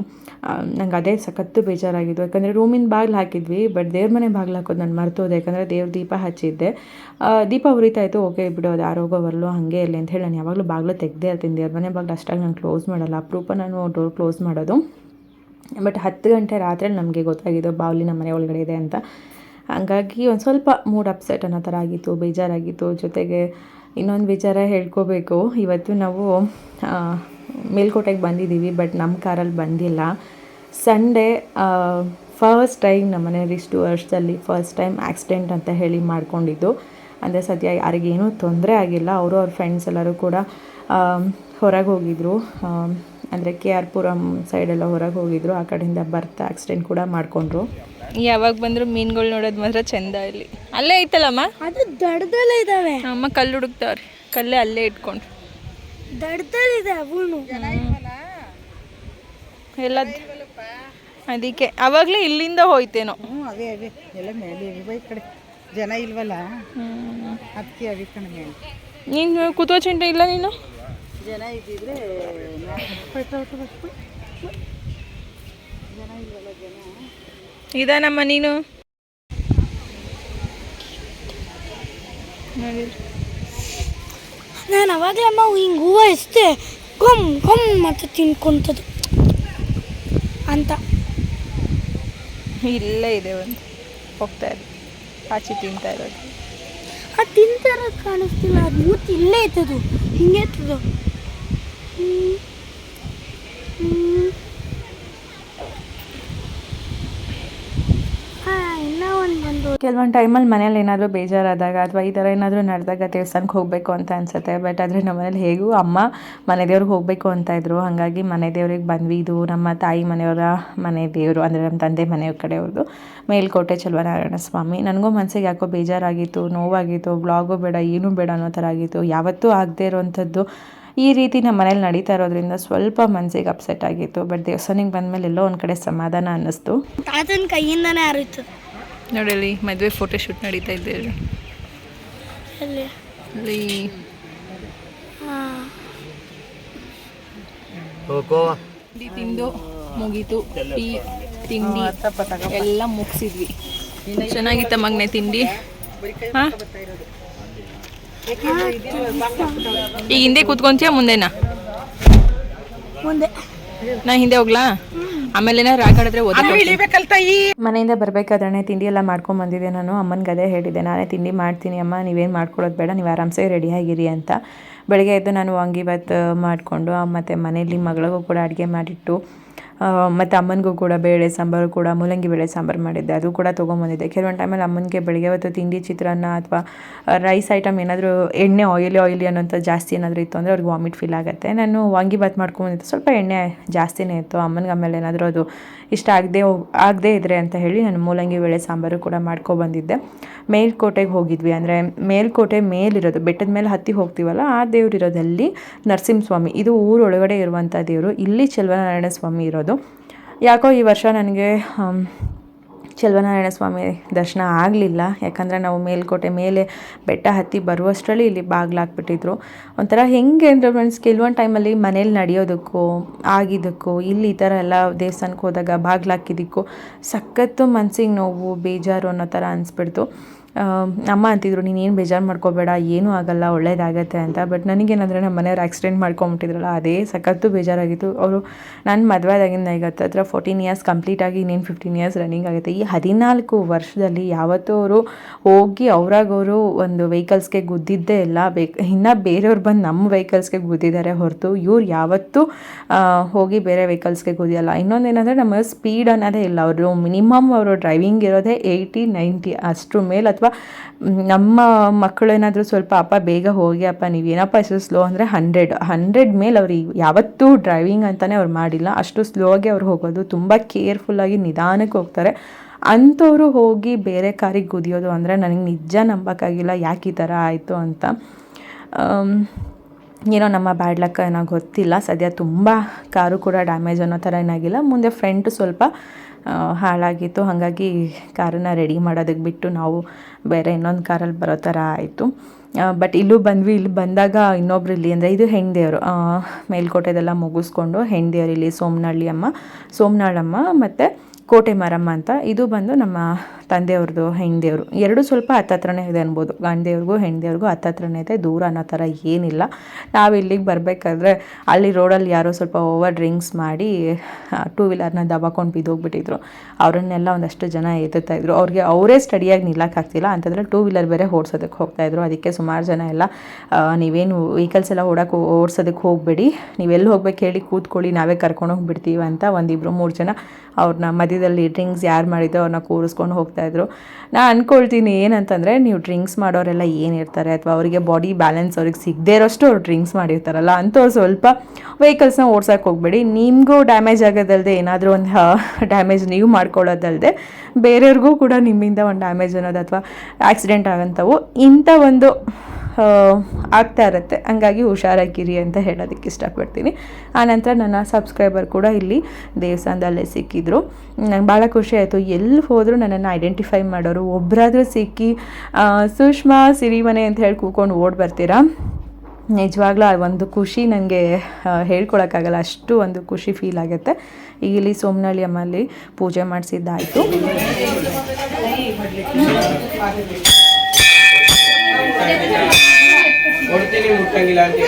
ನಂಗೆ ಅದೇ ಸಖತ್ತು ಬೇಜಾರಾಗಿದ್ದು ಯಾಕಂದರೆ ರೂಮಿನ ಬಾಗಿಲು ಹಾಕಿದ್ವಿ, ಬಟ್ ದೇವ್ರ ಮನೆ ಬಾಗಿಲು ಹಾಕೋದು ನಾನು ಮರ್ತೋದೆ. ಯಾಕಂದರೆ ದೇವ್ರ ದೀಪ ಹಚ್ಚಿದ್ದೆ. ದೀಪ ಉರಿತಾ ಇತ್ತು, ಓಕೆ ಬಿಡು, ಅದು ಆರೋಗೋವರಲು ಹಾಗೆ ಇರಲಿ ಅಂತ ಹೇಳಿ ನಾನು ಯಾವಾಗಲೂ ಬಾಗಿಲು ತೆಗ್ದೇ ಇರ್ತೀನಿ. ದೇವ್ರ ಮನೆ ಬಾಗಿಲು ಅಷ್ಟಾಗಿ ನಾನು ಕ್ಲೋಸ್ ಮಾಡಲ್ಲ. ಅಪರೂಪ ನಾನು ಡೋರ್ ಕ್ಲೋಸ್ ಮಾಡೋದು. ಬಟ್ ಹತ್ತು ಗಂಟೆ ರಾತ್ರಿ ನಮಗೆ ಗೊತ್ತಾಗಿದ್ದು ಬಾವಲಿ ನಮ್ಮ ಮನೆ ಒಳಗಡೆ ಇದೆ ಅಂತ. ಹಾಗಾಗಿ ಒಂದು ಸ್ವಲ್ಪ ಮೂಡ್ ಅಪ್ಸೆಟ್ ಅನ್ನೋ ಥರ ಆಗಿತ್ತು, ಬೇಜಾರಾಗಿತ್ತು. ಜೊತೆಗೆ ಇನ್ನೊಂದು ವಿಚಾರ ಹೇಳ್ಕೋಬೇಕು. ಇವತ್ತು ನಾವು ಮೇಲ್ಕೋಟೆಗೆ ಬಂದಿದ್ದೀವಿ ಬಟ್ ನಮ್ಮ ಕಾರಲ್ಲಿ ಬಂದಿಲ್ಲ. ಸಂಡೇ ಫಸ್ಟ್ ಟೈಮ್ ನಮ್ಮ ಮನೆಯಲ್ಲಿ ಇಷ್ಟು ವರ್ಷದಲ್ಲಿ ಫಸ್ಟ್ ಟೈಮ್ ಆಕ್ಸಿಡೆಂಟ್ ಅಂತ ಹೇಳಿ ಮಾಡ್ಕೊಂಡಿದ್ದು. ಅಂದರೆ ಸದ್ಯ ಯಾರಿಗೇನೂ ತೊಂದರೆ ಆಗಿಲ್ಲ ಅವರು ಅವ್ರ ಫ್ರೆಂಡ್ಸ್ ಎಲ್ಲರೂ ಕೂಡ ಹೊರಗೆ ಹೋಗಿದ್ರು. ಅಂದರೆ ಕೆ ಆರ್ ಪುರಂ ಸೈಡೆಲ್ಲ ಹೊರಗೆ ಹೋಗಿದ್ರು ಆ ಕಡೆಯಿಂದ ಬರ್ತಾ ಆಕ್ಸಿಡೆಂಟ್ ಕೂಡ ಮಾಡಿಕೊಂಡ್ರು. ಯಾವಾಗ ಬಂದರೂ ಮೀನುಗಳು ನೋಡೋದು ಮಾತ್ರ ಚೆಂದ ಇಲ್ಲಿ ಅಲ್ಲೇ ಐತಲ್ಲಮ್ಮ? ಅದು ದಡದಲ್ಲೇ ಇದ್ದಾವೆ ಅಮ್ಮ ಕಲ್ಲು ಹುಡುಕ್ತಾವ್ರಿ. ಕಲ್ಲೇ ಅಲ್ಲೇ ಇಟ್ಕೊಂಡು ದಡದಲ್ಲಿದೆ ಅವನು. ಎಲ್ಲ ಅದಕ್ಕೆ ಅವಾಗಲೇ ಇಲ್ಲಿಂದ ಹೋಯ್ತೇನೋ. ಹ್ಞೂ ಅವೇ ಅವೇ ಎಲ್ಲ ಮೇಲೆ ಇವೆ ಈ ಕಡೆ. ಜನ ಇಲ್ವಲ್ಲ? ಅದಕ್ಕೆ ಅವಿ ಕಣ ಮೇಲೆ. ನೀನು ಕೂತೋ ಚಿಂಟ ಇಲ್ಲ ನೀನು? ಜನ ಇದ್ದಿದ್ರೆ ಇದಾನಮ್ಮ ನೀನು? ನೋಡಿ ನಾನು ಅವಾಗಲೇ ಅಮ್ಮ ಹಿಂಗೆ ಹೂವು ಎಸ್ತೆ ಕೊಮ್ ಕೊಮ್ ಅಂತ ತಿನ್ಕೊಂತದ್ದು ಅಂತ. ಇಲ್ಲೇ ಇದೆ ಒಂದು. ಹೋಗ್ತಾ ಇದೆ. ಆಚೆ ತಿಂತಾ ಇರೋದು. ಅದು ತಿಂತಾರ ಕಾಣಿಸ್ತಿಲ್ಲ. ಅದು ಮೂತಿ ಇಲ್ಲೇ ಇತ್ತದು ಹಿಂಗೆ ಇತ್ತದು ಹ್ಞೂ ಹ್ಮ್. ಹಾ ಇನ್ನೂ ಒಂದು ಬಂದು? ಕೆಲವೊಂದು ಟೈಮಲ್ಲಿ ಮನೇಲಿ ಏನಾದರೂ ಬೇಜಾರಾದಾಗ ಅಥವಾ ಈ ಥರ ಏನಾದರೂ ನಡೆದಾಗ ದೇವಸ್ಥಾನಕ್ಕೆ ಹೋಗಬೇಕು ಅಂತ ಅನಿಸುತ್ತೆ. ಬಟ್ ಆದರೆ ನಮ್ಮ ಮನೇಲಿ ಹೇಗೂ ಅಮ್ಮ ಮನೆ ದೇವ್ರಿಗೆ ಹೋಗಬೇಕು ಅಂತ ಇದ್ರು. ಹಾಗಾಗಿ ಮನೆ ದೇವ್ರಿಗೆ ಬಂದ್ವಿ. ಇದು ನಮ್ಮ ತಾಯಿ ಮನೆಯವರ ಮನೆ ದೇವರು ಅಂದರೆ ನಮ್ಮ ತಂದೆ ಮನೆಯವ್ರ ಕಡೆಯವ್ರದ್ದು. ಮೇಲ್ಕೋಟೆ ಚಲುವನಾರಾಯಣ ಸ್ವಾಮಿ ನನಗೂ ಮನಸ್ಸಿಗೆ ಯಾಕೋ ಬೇಜಾರಾಗಿತ್ತು ನೋವಾಗಿತ್ತು ಬ್ಲಾಗು ಬೇಡ ಏನೂ ಬೇಡ ಅನ್ನೋ ಥರ ಆಗಿತ್ತು. ಯಾವತ್ತೂ ಆಗದೇ ಇರೋವಂಥದ್ದು ಈ ರೀತಿ ನಮ್ಮ ಮನೇಲಿ ನಡೀತಾ ಇರೋದ್ರಿಂದ ಸ್ವಲ್ಪ ಮನಸ್ಸಿಗೆ ಅಪ್ಸೆಟ್ ಆಗಿತ್ತು. ಬಟ್ ದೇವಸ್ಥಾನಕ್ಕೆ ಬಂದಮೇಲೆ ಎಲ್ಲೋ ಒಂದು ಕಡೆ ಸಮಾಧಾನ ಅನ್ನಿಸ್ತು. ತಾತನ ಕೈಯಿಂದನೇ ಹರಿತು ನೋಡಿ ಮದುವೆ ಫೋಟೋ ಶೂಟ್ ನಡೀತಾ ಇದೆ ಅಲ್ಲಿ. ಅಲ್ಲಿ ತಿಂಡಿ ತಿಂದು ಮುಗೀತು. ಟೀ ತಿಂಡಿ ಎಲ್ಲ ಮುಗಿಸಿದ್ವಿ. ಚೆನ್ನಾಗಿತ್ತ ಮಗನೆ ತಿಂಡಿ? ಹಾಂ? ಈಗ ಹಿಂದೆ ಕೂತ್ಕೊಂತೀಯ ಮುಂದೆನಾ? ಮುಂದೆ. ನಾ ಹಿಂದೆ ಹೋಗ್ಲಾ? ಆಮೇಲೆ ತಾಯಿ ಮನೆಯಿಂದ ಬರ್ಬೇಕಾದ್ರೆ ತಿಂಡಿ ಎಲ್ಲ ಮಾಡ್ಕೊಂಡ್ ಬಂದಿದ್ದೆ ನಾನು. ಅಮ್ಮನಿಗೆ ಅದೇ ಹೇಳಿದೆ ನಾನೇ ತಿಂಡಿ ಮಾಡ್ತೀನಿ ಅಮ್ಮ ನೀವೇನು ಮಾಡ್ಕೊಳ್ಳೋದು ಬೇಡ ನೀವು ಆರಾಮ್ಸೆ ರೆಡಿ ಆಗಿರಿ ಅಂತ. ಬೆಳಗ್ಗೆ ಎದ್ದು ನಾನು ವಾಂಗಿಭಾತ್ ಮಾಡಿಕೊಂಡು ಮತ್ತು ಮನೇಲಿ ಮಗಳಿಗೂ ಕೂಡ ಅಡುಗೆ ಮಾಡಿಟ್ಟು ಮತ್ತು ಅಮ್ಮನಿಗೂ ಕೂಡ ಬೇಳೆ ಸಾಂಬಾರು ಕೂಡ, ಮೂಲಂಗಿ ಬೇಳೆ ಸಾಂಬಾರು ಮಾಡಿದ್ದೆ. ಅದು ಕೂಡ ತೊಗೊಂಬಂದಿದ್ದೆ. ಕೆಲವೊಂದು ಟೈಮಲ್ಲಿ ಅಮ್ಮನಿಗೆ ಬೆಳಗ್ಗೆ ಹೊತ್ತು ತಿಂಡಿ ಚಿತ್ರಾನ್ನ ಅಥವಾ ರೈಸ್ ಐಟಮ್ ಏನಾದರೂ ಎಣ್ಣೆ ಆಯಿಲಿ ಆಯಿಲಿ ಅನ್ನೋಂಥ ಜಾಸ್ತಿ ಏನಾದರೂ ಇತ್ತು ಅಂದರೆ ಅವ್ರಿಗೆ ವಾಮಿಟ್ ಫೀಲ್ ಆಗುತ್ತೆ. ನಾನು ವಾಂಗಿಭಾತ್ ಮಾಡ್ಕೊಂಬಂದಿದ್ದೆ. ಸ್ವಲ್ಪ ಎಣ್ಣೆ ಜಾಸ್ತಿನೇ ಇತ್ತು. ಅಮ್ಮನಿಗೆ ಆಮೇಲೆ ಏನಾದರೂ ಅದು ಇಷ್ಟ ಆಗದೆ ಆಗದೇ ಇದ್ರೆ ಅಂತ ಹೇಳಿ ನಾನು ಮೂಲಂಗಿ ಬೇಳೆ ಸಾಂಬಾರು ಕೂಡ ಮಾಡ್ಕೊಬಂದಿದ್ದೆ ಮೇಲ್ಕೋಟೆಗೆ ಹೋಗಿದ್ವಿ. ಅಂದರೆ ಮೇಲ್ಕೋಟೆ ಮೇಲಿರೋದು, ಬೆಟ್ಟದ ಮೇಲೆ ಹತ್ತಿ ಹೋಗ್ತೀವಲ್ಲ, ಆ ದೇವರಿರೋದಲ್ಲಿ ನರಸಿಂಹಸ್ವಾಮಿ. ಇದು ಊರೊಳಗಡೆ ಇರುವಂಥ ದೇವರು. ಇಲ್ಲಿ ಚೆಲುವನಾರಾಯಣ ಸ್ವಾಮಿ ಇರೋದು. ಯಾಕೋ ಈ ವರ್ಷ ನನಗೆ ಚೆಲುವನಾರಾಯಣ ಸ್ವಾಮಿ ದರ್ಶನ ಆಗಲಿಲ್ಲ. ಯಾಕಂದರೆ ನಾವು ಮೇಲ್ಕೋಟೆ ಮೇಲೆ ಬೆಟ್ಟ ಹತ್ತಿ ಬರುವಷ್ಟರಲ್ಲಿ ಇಲ್ಲಿ ಬಾಗ್ಲಾಕ್ಬಿಟ್ಟಿದ್ರು ಒಂಥರ ಹೆಂಗೆ ಅಂದರೆ ಫ್ರೆಂಡ್ಸ್ ಕೆಲವೊಂದು ಟೈಮಲ್ಲಿ ಮನೇಲಿ ನಡೆಯೋದಕ್ಕೂ, ಆಗಿದ್ದಕ್ಕೂ, ಇಲ್ಲಿ ಈ ಥರ ಎಲ್ಲ ದೇವಸ್ಥಾನಕ್ಕೆ ಹೋದಾಗ ಬಾಗ್ಲಾಕಿದ್ದಕ್ಕೂ ಸಖತ್ತು ಮನಸ್ಸಿಗೆ ನೋವು, ಬೇಜಾರು ಅನ್ನೋ ಥರ ಅನಿಸ್ಬಿಡ್ತು. ಅಮ್ಮ ಅಂತಿದ್ರು, ನೀನು ಏನು ಬೇಜಾರು ಮಾಡ್ಕೋಬೇಡ, ಏನೂ ಆಗಲ್ಲ, ಒಳ್ಳೇದಾಗತ್ತೆ ಅಂತ. ಬಟ್ ನನಗೇನಂದರೆ ನಮ್ಮ ಮನೆಯವ್ರು ಆಕ್ಸಿಡೆಂಟ್ ಮಾಡ್ಕೊಂಬಿಟ್ಟಿದ್ರಲ್ಲ, ಅದೇ ಸಖತ್ತು ಬೇಜಾರಾಗಿತ್ತು. ಅವರು ನಾನು ಮದುವೆದಾಗಿಂದ ಈಗ ಹತ್ರ ಫೋರ್ಟೀನ್ ಇಯರ್ಸ್ ಕಂಪ್ಲೀಟ್ ಆಗಿ ಇನ್ನೇನು ಫಿಫ್ಟೀನ್ ಇಯರ್ಸ್ ರನ್ನಿಂಗ್ ಆಗುತ್ತೆ. ಈ ಹದಿನಾಲ್ಕು ವರ್ಷದಲ್ಲಿ ಯಾವತ್ತೂ ಅವರು ಹೋಗಿ ಅವರಾಗವರು ಒಂದು ವೆಹಿಕಲ್ಸ್ಗೆ ಗುದ್ದಿದ್ದೇ ಇಲ್ಲ. ಬೇಕು, ಇನ್ನು ಬೇರೆಯವ್ರು ಬಂದು ನಮ್ಮ ವೆಹಿಕಲ್ಸ್ಗೆ ಗುದ್ದಿದ್ದಾರೆ ಹೊರತು ಇವ್ರು ಯಾವತ್ತೂ ಹೋಗಿ ಬೇರೆ ವೆಹಿಕಲ್ಸ್ಗೆ ಗುದ್ದಿಯಲ್ಲ. ಇನ್ನೊಂದೇನೆಂದರೆ ನಮ್ಮ ಸ್ಪೀಡ್ ಅನ್ನೋದೇ ಇಲ್ಲ. ಅವರು ಮಿನಿಮಮ್ ಅವರು ಡ್ರೈವಿಂಗ್ ಇರೋದೇ ಏಯ್ಟಿ ನೈಂಟಿ ಅಷ್ಟ್ರ ಮೇಲೆ ಅಥವಾ ನಮ್ಮ ಮಕ್ಕಳು ಏನಾದರೂ ಸ್ವಲ್ಪ, ಅಪ್ಪ, ಬೇಗ ಹೋಗಿ, ಅಪ್ಪ, ನೀವೇನಪ್ಪ, ಇಷ್ಟು ಸ್ಲೋ ಅಂದರೆ ಹಂಡ್ರೆಡ್ ಹಂಡ್ರೆಡ್ ಮೇಲೆ ಅವ್ರು ಯಾವತ್ತೂ ಡ್ರೈವಿಂಗ್ ಅಂತಲೇ ಅವ್ರು ಮಾಡಿಲ್ಲ. ಅಷ್ಟು ಸ್ಲೋ ಆಗಿ ಅವ್ರು ಹೋಗೋದು. ತುಂಬ ಕೇರ್ಫುಲ್ಲಾಗಿ ನಿಧಾನಕ್ಕೆ ಹೋಗ್ತಾರೆ. ಅಂಥವ್ರು ಹೋಗಿ ಬೇರೆ ಕಾರಿಗೆ ಗುದಿಯೋದು ಅಂದರೆ ನನಗೆ ನಿಜ ನಂಬೋಕ್ಕಾಗಿಲ್ಲ ಯಾಕೆ ಈ ಥರ ಆಯಿತು ಅಂತ? ಏನೋ ನಮ್ಮ ಬ್ಯಾಡ್ ಲಕ್ ಏನೋ ಗೊತ್ತಿಲ್ಲ. ಸದ್ಯ ತುಂಬ ಕಾರು ಕೂಡ ಡ್ಯಾಮೇಜ್ ಅನ್ನೋ ಥರ ಏನಾಗಿಲ್ಲ. ಮುಂದೆ ಫ್ರಂಟ್ ಸ್ವಲ್ಪ ಹಾಳಾಗಿತ್ತು. ಹಾಗಾಗಿ ಕಾರನ್ನು ರೆಡಿ ಮಾಡೋದಕ್ಕೆ ಬಿಟ್ಟು ನಾವು ಬೇರೆ ಇನ್ನೊಂದು ಕಾರಲ್ಲಿ ಬರೋ ಥರ ಆಯಿತು. ಬಟ್ ಇಲ್ಲೂ ಬಂದ್ವಿ. ಇಲ್ಲಿ ಬಂದಾಗ ಇನ್ನೊಬ್ರು ಇಲ್ಲಿ ಅಂದರೆ ಇದು ಹೆಣ್ದೇವರು ಮೇಲ್ಕೋಟೆದೆಲ್ಲ ಮುಗಿಸ್ಕೊಂಡು ಹೆಣ್ದೇವ್ರು ಇಲ್ಲಿ? ಸೋಮನಹಳ್ಳಿ ಅಮ್ಮ ಸೋಮನಾಳಮ್ಮ ಮತ್ತು ಕೋಟೆ ಮಾರಮ್ಮ ಅಂತ. ಇದು ಬಂದು ನಮ್ಮ ತಂದೆಯವ್ರದ್ದು ಹೆಣ್ದೇವ್ರು ಎರಡು ಸ್ವಲ್ಪ ಹತ್ತತ್ರನೇ ಇದೆ ಅನ್ಬೋದು. ಗಂಡದೇವ್ರಿಗೂ ಹೆಣ್ದೇವ್ರಿಗೂ ಹತ್ತತ್ರನೇ ಇದೆ, ದೂರ ಅನ್ನೋ ಥರ ಏನಿಲ್ಲ. ನಾವು ಇಲ್ಲಿಗೆ ಬರಬೇಕಾದ್ರೆ ಅಲ್ಲಿ ರೋಡಲ್ಲಿ ಯಾರೋ ಸ್ವಲ್ಪ ಓವರ್ ಡ್ರಿಂಕ್ಸ್ ಮಾಡಿ ಟೂ ವೀಲರ್ನ ದಬಾಕೊಂಡು ಬಿದ್ದೋಗ್ಬಿಟ್ಟಿದ್ರು. ಅವರನ್ನೆಲ್ಲ ಒಂದಷ್ಟು ಜನ ಎತ್ತುತ್ತಾ ಇದ್ರು. ಅವ್ರಿಗೆ ಅವರೇ ಸ್ಟಡಿಯಾಗಿ ನಿಲ್ಲಕ್ಕಾಗ್ತಿಲ್ಲ ಅಂತಂದರೆ ಟೂ ವೀಲರ್ ಬೇರೆ ಓಡಿಸೋದಕ್ಕೆ ಹೋಗ್ತಾಯಿದ್ರು ಅದಕ್ಕೆ ಸುಮಾರು ಜನ ಎಲ್ಲ ನೀವೇನು ವೆಹಿಕಲ್ಸ್ ಎಲ್ಲ ಓಡಕ್ಕೆ ಓಡಿಸೋದಕ್ಕೆ ಹೋಗಬೇಡಿ. ನೀವೆಲ್ಲಿ ಹೋಗ್ಬೇಕು ಹೇಳಿ ಕೂತ್ಕೊಳ್ಳಿ. ನಾವೇ ಕರ್ಕೊಂಡು ಹೋಗ್ಬಿಡ್ತೀವಿ ಅಂತ ಒಂದಿಬ್ಬರು ಮೂರು ಜನ ಅವ್ರನ್ನ ಮಧ್ಯದಲ್ಲಿ ಡ್ರಿಂಕ್ಸ್ ಯಾರು ಮಾಡಿದ್ದೋ ಅವ್ರನ್ನ ಕೂರಿಸ್ಕೊಂಡು ಹೋಗ್ತಾಯಿದ್ರು ನಾನು ಅಂದ್ಕೊಳ್ತೀನಿ ಏನಂತಂದರೆ, ನೀವು ಡ್ರಿಂಕ್ಸ್ ಮಾಡೋರೆಲ್ಲ ಏನಿರ್ತಾರೆ ಅಥವಾ ಅವರಿಗೆ ಬಾಡಿ ಬ್ಯಾಲೆನ್ಸ್ ಅವ್ರಿಗೆ ಸಿಗದೇ ಇರೋಷ್ಟು ಅವ್ರು ಡ್ರಿಂಕ್ಸ್ ಮಾಡಿರ್ತಾರಲ್ಲ, ಅಂಥವ್ರು ಸ್ವಲ್ಪ ವೆಹಿಕಲ್ಸ್ನ ಓಡ್ಸೋಕೆ ಹೋಗಬೇಡಿ. ನಿಮಗೂ ಡ್ಯಾಮೇಜ್ ಆಗೋದಲ್ಲದೆ ಏನಾದರೂ ಒಂದು ಡ್ಯಾಮೇಜ್ ನೀವು ಮಾಡ್ಕೊಳ್ಳೋದಲ್ಲದೆ ಬೇರೆಯವ್ರಿಗೂ ಕೂಡ ನಿಮ್ಮಿಂದ ಒಂದು ಡ್ಯಾಮೇಜ್ ಅನ್ನೋದು ಅಥವಾ ಆಕ್ಸಿಡೆಂಟ್ ಆಗೋಂಥವು ಇಂಥ ಒಂದು ಆಗ್ತಾ ಇರುತ್ತೆ. ಹಂಗಾಗಿ ಹುಷಾರಾಗಿರಿ ಅಂತ ಹೇಳೋದಕ್ಕೆ ಇಷ್ಟಪಡ್ತೀನಿ. ಆನಂತರ ನನ್ನ ಸಬ್ಸ್ಕ್ರೈಬರ್ ಕೂಡ ಇಲ್ಲಿ ದೇವಸ್ಥಾನದಲ್ಲೇ ಸಿಕ್ಕಿದ್ರು. ನಂಗೆ ಭಾಳ ಖುಷಿ ಆಯಿತು. ಎಲ್ಲಿ ಹೋದರೂ ನನ್ನನ್ನು ಐಡೆಂಟಿಫೈ ಮಾಡೋರು ಒಬ್ಬರಾದರೂ ಸಿಕ್ಕಿ ಸುಷ್ಮಾ ಸಿರಿಮನೆ ಅಂತ ಹೇಳಿ ಕೂಕೊಂಡು ಓಡ್ ಬರ್ತೀರಾ? ನಿಜವಾಗ್ಲೂ ಆ ಒಂದು ಖುಷಿ ನನಗೆ ಹೇಳ್ಕೊಳಕ್ಕಾಗಲ್ಲ. ಅಷ್ಟು ಒಂದು ಖುಷಿ ಫೀಲ್ ಆಗುತ್ತೆ. ಇಲ್ಲಿ ಸೋಮನಹಳ್ಳಿ ಅಮ್ಮಲ್ಲಿ ಪೂಜೆ ಮಾಡಿಸಿದ್ದಾಯಿತು. ಕೊಡ್ತೀನಿ ಮುಟ್ಟಂಗಿಲ್ಲ ಅಂತ.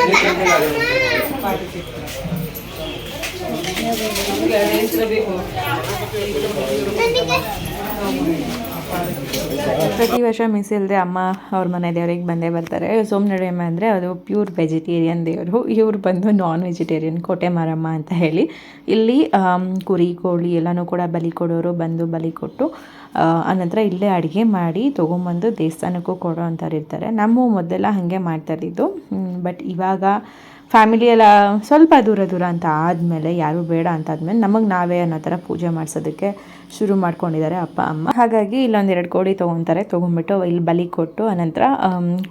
ಪ್ರತಿ ವರ್ಷ ಮಿಸ್ ಇಲ್ಲದೆ ಅಮ್ಮ ಅವ್ರ ಮನೆ ದೇವ್ರಿಗೆ ಬಂದೇ ಬರ್ತಾರೆ. ಸೋಮನಡಿಯಮ್ಮ ಅಂದರೆ ಅದು ಪ್ಯೂರ್ ವೆಜಿಟೇರಿಯನ್ ದೇವರು. ಇವರು ಬಂದು ನಾನ್ ವೆಜಿಟೇರಿಯನ್ ಕೋಟೆ ಮಾರಮ್ಮ ಅಂತ ಹೇಳಿ. ಇಲ್ಲಿ ಕುರಿ, ಕೋಳಿ ಎಲ್ಲನೂ ಕೂಡ ಬಲಿ ಕೊಡೋರು ಬಂದು ಬಲಿ ಕೊಟ್ಟು ಆನಂತರ ಇಲ್ಲೇ ಅಡುಗೆ ಮಾಡಿ ತೊಗೊಂಬಂದು ದೇವಸ್ಥಾನಕ್ಕೂ ಕೊಡೋ ಅಂಥವ್ರು ಇರ್ತಾರೆ. ನಮ್ಮ ಮೊದಲೆಲ್ಲ ಹಾಗೆ ಮಾಡ್ತಾಯಿದ್ದು ಬಟ್ ಇವಾಗ ಫ್ಯಾಮಿಲಿ ಎಲ್ಲ ಸ್ವಲ್ಪ ದೂರ ದೂರ ಅಂತ ಆದಮೇಲೆ, ಯಾರೂ ಬೇಡ ಅಂತ ಆದಮೇಲೆ ನಮಗೆ ನಾವೇ ಅನ್ನೋ ಥರ ಪೂಜೆ ಮಾಡಿಸೋದಕ್ಕೆ ಶುರು ಮಾಡ್ಕೊಂಡಿದ್ದಾರೆ ಅಪ್ಪ, ಅಮ್ಮ. ಹಾಗಾಗಿ ಇಲ್ಲೊಂದೆರಡು ಕೋಳಿ ತೊಗೊತಾರೆ. ತೊಗೊಂಬಿಟ್ಟು ಇಲ್ಲಿ ಬಲಿ ಕೊಟ್ಟು ಆನಂತರ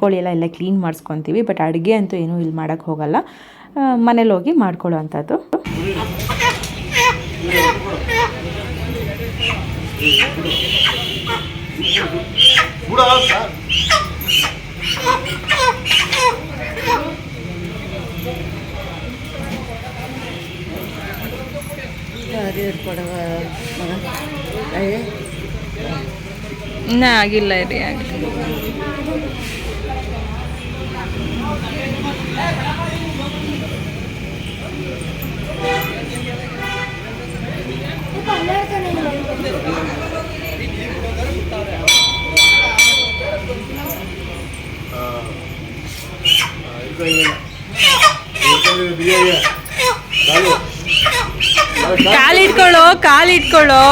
ಕೋಳಿ ಎಲ್ಲ ಎಲ್ಲ ಕ್ಲೀನ್ ಮಾಡಿಸ್ಕೊತೀವಿ. ಬಟ್ ಅಡುಗೆ ಅಂತೂ ಏನೂ ಇಲ್ಲಿ ಮಾಡೋಕ್ಕೆ ಹೋಗಲ್ಲ. ಮನೇಲಿ ಹೋಗಿ ಮಾಡ್ಕೊಳ್ಳೋ ಅಂಥದ್ದು. ಇನ್ನೂ ಆಗಿಲ್ಲ ರೀ ಆಗಿಲ್ಲ ಕಾಲಿಟ್ಕೊಳ್ಳೋ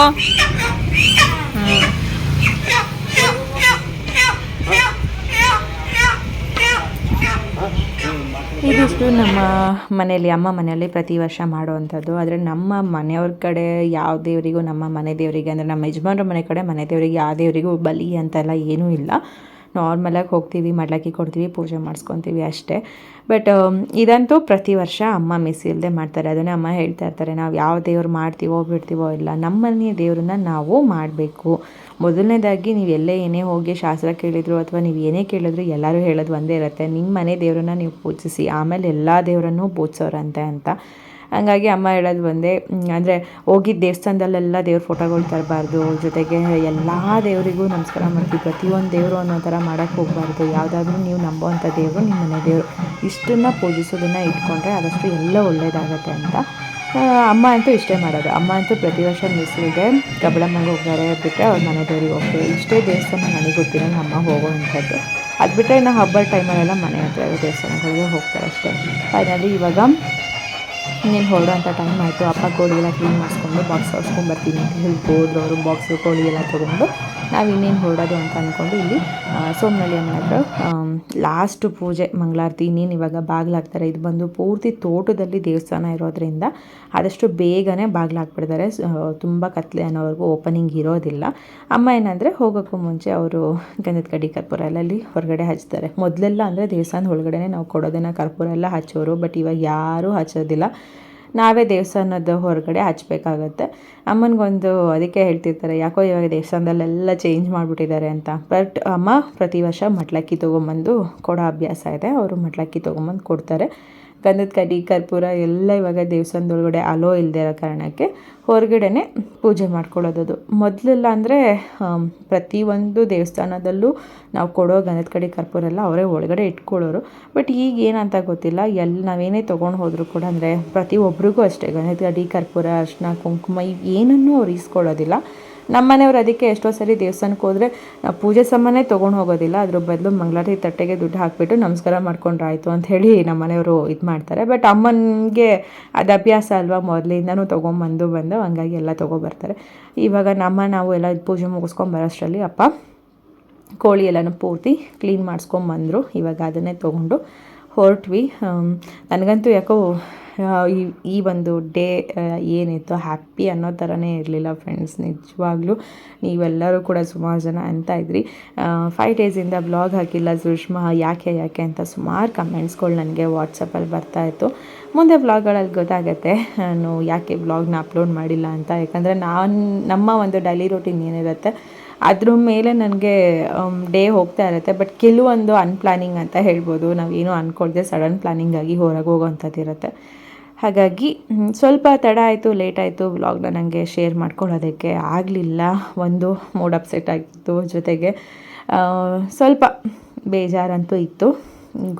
ಇದಿಷ್ಟು ನಮ್ಮ ಮನೆಯಲ್ಲಿ, ಅಮ್ಮ ಮನೆಯಲ್ಲಿ ಪ್ರತಿ ವರ್ಷ ಮಾಡುವಂಥದ್ದು. ಆದರೆ ನಮ್ಮ ಮನೆಯವ್ರ ಕಡೆ ಯಾವ ದೇವರಿಗೂ, ನಮ್ಮ ಮನೆ ದೇವರಿಗೆ, ಅಂದರೆ ನಮ್ಮ ಯಜಮಾನ್ರ ಮನೆ ಕಡೆ ಮನೆ ದೇವರಿಗೆ ಯಾವ ದೇವರಿಗೂ ಬಲಿ ಅಂತೆಲ್ಲ ಏನೂ ಇಲ್ಲ. ನಾರ್ಮಲಾಗಿ ಹೋಗ್ತೀವಿ, ಮಡ್ಲಕ್ಕಿ ಕೊಡ್ತೀವಿ, ಪೂಜೆ ಮಾಡಿಸ್ಕೊತೀವಿ ಅಷ್ಟೇ. ಬಟ್ ಇದಂತೂ ಪ್ರತಿ ವರ್ಷ ಅಮ್ಮ ಮಿಸ್ ಇಲ್ಲದೆ ಮಾಡ್ತಾರೆ. ಅದನ್ನೇ ಅಮ್ಮ ಹೇಳ್ತಾ ಇರ್ತಾರೆ, ನಾವು ಯಾವ ದೇವ್ರು ಮಾಡ್ತೀವೋ, ಬಿಡ್ತೀವೋ ಇಲ್ಲ ನಮ್ಮ ಮನೆ ದೇವ್ರನ್ನ ನಾವು ಮಾಡಬೇಕು. ಮೊದಲನೇದಾಗಿ ನೀವು ಎಲ್ಲೇ ಏನೇ ಹೋಗಿ ಶಾಸ್ತ್ರ ಕೇಳಿದ್ರು ಅಥವಾ ನೀವು ಏನೇ ಕೇಳಿದ್ರು ಎಲ್ಲರೂ ಹೇಳೋದು ಒಂದೇ ಇರುತ್ತೆ. ನಿಮ್ಮ ಮನೆ ದೇವರನ್ನ ನೀವು ಪೂಜಿಸಿ, ಆಮೇಲೆ ಎಲ್ಲ ದೇವರನ್ನು ಪೂಜಿಸೋರಂತೆ ಅಂತ. ಹಂಗಾಗಿ ಅಮ್ಮ ಹೇಳೋದು ಒಂದೇ ಅಂದರೆ ಹೋಗಿ ದೇವಸ್ಥಾನದಲ್ಲೆಲ್ಲ ದೇವ್ರ ಫೋಟೋಗಳು ತರಬಾರ್ದು ಜೊತೆಗೆ ಎಲ್ಲ ದೇವರಿಗೂ ನಮಸ್ಕಾರ ಮಾಡ್ತೀವಿ. ಪ್ರತಿಯೊಂದು ದೇವರು ಅನ್ನೋ ಥರ ಮಾಡೋಕ್ಕೆ ಹೋಗಬಾರ್ದು. ಯಾವುದಾದ್ರೂ ನೀವು ನಂಬೋವಂಥ ದೇವರು ನಿಮ್ಮ ಮನೆ ದೇವರು. ಇಷ್ಟನ್ನು ಪೂಜಿಸೋದನ್ನು ಇಟ್ಕೊಂಡ್ರೆ ಆದಷ್ಟು ಎಲ್ಲ ಒಳ್ಳೆಯದಾಗತ್ತೆ ಅಂತ ಅಮ್ಮ ಅಂತೂ ಇಷ್ಟೇ ಮಾಡೋದು. ಅಮ್ಮ ಅಂತೂ ಪ್ರತಿ ವರ್ಷ ಮಿಸ್ ಕಬಳಮ್ಮಗೆ ಕಬಳಮ್ಮಂಗೆ ಹೋಗ್ತಾರೆ ಬಿಟ್ಟರೆ ಅವ್ರ ಮನೆ ದೇವ್ರಿಗೆ ಹೋಗ್ತಾರೆ. ಇಷ್ಟೇ ದೇವಸ್ಥಾನ ನನಗೆ ಗೊತ್ತಿರೋ ಅಮ್ಮ ಹೋಗೋವಂಥದ್ದು. ಅದು ಬಿಟ್ಟರೆ ಇನ್ನು ಹಬ್ಬದ ಟೈಮಲ್ಲೆಲ್ಲ ಮನೆ ಹತ್ರ ದೇವಸ್ಥಾನಗಳಿಗೆ ಹೋಗ್ತಾರೆ ಅಷ್ಟೇ. ಫೈನಲಿ ಇವಾಗ ಇನ್ನೇನು ಹೊರಡೋಂಥ ಟೈಮ್ ಆಯಿತು. ಅಪ್ಪ ಕೋಳಿ ಎಲ್ಲ ಕ್ಲೀನ್ ಮಾಡಿಸ್ಕೊಂಡು ಬಾಕ್ಸ್ ಬರ್ತೀನಿ ಅಂತ ಹೇಳಿ ಹೋದ್ರು ಅವರು ಬಾಕ್ಸು ಕೋಳಿ ಎಲ್ಲ ತೊಗೊಂಡು ನಾವು ಇನ್ನೇನು ಹೊರಡೋದು ಅಂತ ಅಂದ್ಕೊಂಡು ಇಲ್ಲಿ ಸೋಮನಳ್ಳಿ ಅಮ್ಮನ ಹತ್ರ ಲಾಸ್ಟು ಪೂಜೆ, ಮಂಗಳಾರತಿ, ಇನ್ನೇನು ಇವಾಗ ಬಾಗಿಲಾಗ್ತಾರೆ ಇದು ಬಂದು ಪೂರ್ತಿ ತೋಟದಲ್ಲಿ ದೇವಸ್ಥಾನ ಇರೋದ್ರಿಂದ ಆದಷ್ಟು ಬೇಗನೆ ಬಾಗಿಲಾಕ್ಬಿಡ್ತಾರೆ. ತುಂಬ ಕತ್ಲೆ ಅನ್ನೋವರೆಗೂ ಓಪನಿಂಗ್ ಇರೋದಿಲ್ಲ. ಅಮ್ಮ ಏನಂದರೆ ಹೋಗೋಕ್ಕೂ ಮುಂಚೆ ಅವರು ಗಂಧದ ಕಡ್ಡಿ, ಕರ್ಪೂರ ಎಲ್ಲ ಅಲ್ಲಿ ಹೊರಗಡೆ ಹಚ್ತಾರೆ. ಮೊದಲೆಲ್ಲ ಅಂದರೆ ದೇವಸ್ಥಾನದ ಒಳಗಡೆ ನಾವು ಕೊಡೋದನ್ನು ಕರ್ಪೂರ ಎಲ್ಲ ಹಚ್ಚೋರು ಬಟ್ ಇವಾಗ ಯಾರೂ ಹಚ್ಚೋದಿಲ್ಲ. ನಾವೇ ದೇವಸ್ಥಾನದ ಹೊರಗಡೆ ಹಚ್ಚಬೇಕಾಗತ್ತೆ ಅಮ್ಮನಿಗೊಂದು ಅದಕ್ಕೆ ಹೇಳ್ತಿರ್ತಾರೆ, ಯಾಕೋ ಇವಾಗ ದೇವಸ್ಥಾನದಲ್ಲೆಲ್ಲ ಚೇಂಜ್ ಮಾಡಿಬಿಟ್ಟಿದ್ದಾರೆ ಅಂತ. ಬಟ್ ಅಮ್ಮ ಪ್ರತಿ ವರ್ಷ ಮಟ್ಲಕ್ಕಿ ತೊಗೊಂಬಂದು ಕೊಡೋ ಅಭ್ಯಾಸ ಇದೆ. ಅವರು ಮಟ್ಲಕ್ಕಿ ತೊಗೊಂಬಂದು ಕೊಡ್ತಾರೆ. ಗಂಧದ ಕಡಿ, ಕರ್ಪೂರ ಎಲ್ಲ ಇವಾಗ ದೇವಸ್ಥಾನದೊಳಗಡೆ ಅಲೋ ಇಲ್ಲದೆ ಇರೋ ಕಾರಣಕ್ಕೆ ಹೊರಗಡೆನೆ ಪೂಜೆ ಮಾಡ್ಕೊಳ್ಳೋದದು. ಮೊದಲೆಲ್ಲ ಅಂದರೆ ಪ್ರತಿಯೊಂದು ದೇವಸ್ಥಾನದಲ್ಲೂ ನಾವು ಕೊಡೋ ಗಂಧದ ಕಡ್ಡಿ ಕರ್ಪೂರ ಎಲ್ಲ ಅವರೇ ಒಳಗಡೆ ಇಟ್ಕೊಳ್ಳೋರು. ಬಟ್ ಈಗ ಏನಂತ ಗೊತ್ತಿಲ್ಲ ಎಲ್ಲಿ ನಾವೇನೇ ತೊಗೊಂಡು ಹೋದರೂ ಕೂಡ ಅಂದರೆ ಪ್ರತಿಯೊಬ್ಬರಿಗೂ ಅಷ್ಟೇ ಗಂಧದ ಕಡ್ಡಿ ಕರ್ಪೂರ, ಅರಿಶಿನ, ಕುಂಕುಮ ಏನನ್ನೂ ಅವ್ರು ಇಸ್ಕೊಳ್ಳೋದಿಲ್ಲ ನಮ್ಮ ಮನೆಯವ್ರು ಅದಕ್ಕೆ ಎಷ್ಟೋ ಸರಿ ದೇವಸ್ಥಾನಕ್ಕೆ ಹೋದರೆ ಪೂಜೆ ಸಾಮಾನೇ ತೊಗೊಂಡು ಹೋಗೋದಿಲ್ಲ. ಅದ್ರ ಬದಲು ಮಂಗಳಾರತಿ ತಟ್ಟೆಗೆ ದುಡ್ಡು ಹಾಕಿಬಿಟ್ಟು ನಮಸ್ಕಾರ ಮಾಡ್ಕೊಂಡ್ರೆ ಆಯಿತು ಅಂತ ಹೇಳಿ ನಮ್ಮ ಮನೆಯವರು ಇದು ಮಾಡ್ತಾರೆ. ಬಟ್ ಅಮ್ಮನಿಗೆ ಅದು ಅಭ್ಯಾಸ ಅಲ್ವಾ? ಮೊದಲಿಂದನೂ ತೊಗೊಂಬಂದು ಬಂದು ಹಂಗಾಗಿ ಎಲ್ಲ ತೊಗೊಬರ್ತಾರೆ ಇವಾಗ ನಮ್ಮ ನಾವು ಎಲ್ಲ ಪೂಜೆ ಮುಗಿಸ್ಕೊಂಬರೋಷ್ಟರಲ್ಲಿ ಅಪ್ಪ ಕೋಳಿ ಎಲ್ಲನೂ ಪೂರ್ತಿ ಕ್ಲೀನ್ ಮಾಡಿಸ್ಕೊಂಬಂದರು ಇವಾಗ ಅದನ್ನೇ ತೊಗೊಂಡು ಹೊರಟ್ವಿ. ನನಗಂತೂ ಯಾಕೋ ಈ ಈ ಒಂದು ಡೇ ಏನಿತ್ತು ಹ್ಯಾಪಿ ಅನ್ನೋ ಥರನೇ ಇರಲಿಲ್ಲ ಫ್ರೆಂಡ್ಸ್, ನಿಜವಾಗ್ಲೂ. ನೀವೆಲ್ಲರೂ ಕೂಡ ಸುಮಾರು ಜನ ಅಂತ ಇದ್ರಿ. ಫೈವ್ ಡೇಸಿಂದ ಬ್ಲಾಗ್ ಹಾಕಿಲ್ಲ ಸುಷ್ಮಾ, ಯಾಕೆ ಯಾಕೆ ಅಂತ ಸುಮಾರು ಕಮೆಂಟ್ಸ್ಗಳು ನನಗೆ ವಾಟ್ಸಪ್ಪಲ್ಲಿ ಬರ್ತಾಯಿತ್ತು ಮುಂದೆ ವ್ಲಾಗ್ಗಳಲ್ಲಿ ಗೊತ್ತಾಗತ್ತೆ, ನಾನು ಯಾಕೆ ವ್ಲಾಗ್ನ ಅಪ್ಲೋಡ್ ಮಾಡಿಲ್ಲ ಅಂತ. ಯಾಕಂದರೆ ನಾನು, ನಮ್ಮ ಒಂದು ಡೈಲಿ ರೊಟೀನ್ ಏನಿರುತ್ತೆ ಅದ್ರ ಮೇಲೆ ನನಗೆ ಡೇ ಹೋಗ್ತಾ ಇರುತ್ತೆ. ಬಟ್ ಕೆಲವೊಂದು ಅನ್ಪ್ಲಾನಿಂಗ್ ಅಂತ ಹೇಳ್ಬೋದು. ನಾವೇನು ಅಂದ್ಕೊಳ್ದೆ ಸಡನ್ ಪ್ಲಾನಿಂಗ್ ಆಗಿ ಹೊರಗೆ ಹೋಗೋವಂಥದ್ದು ಇರುತ್ತೆ. ಹಾಗಾಗಿ ಸ್ವಲ್ಪ ತಡ ಆಯಿತು ಲೇಟ್ ಆಯಿತು ವ್ಲಾಗ್ನ ನನಗೆ ಶೇರ್ ಮಾಡ್ಕೊಳ್ಳೋದಕ್ಕೆ ಆಗಲಿಲ್ಲ. ಒಂದು ಮೂಡ್ ಅಪ್ಸೆಟ್ ಆಗಿತ್ತು ಜೊತೆಗೆ. ಸ್ವಲ್ಪ ಬೇಜಾರಂತೂ ಇತ್ತು.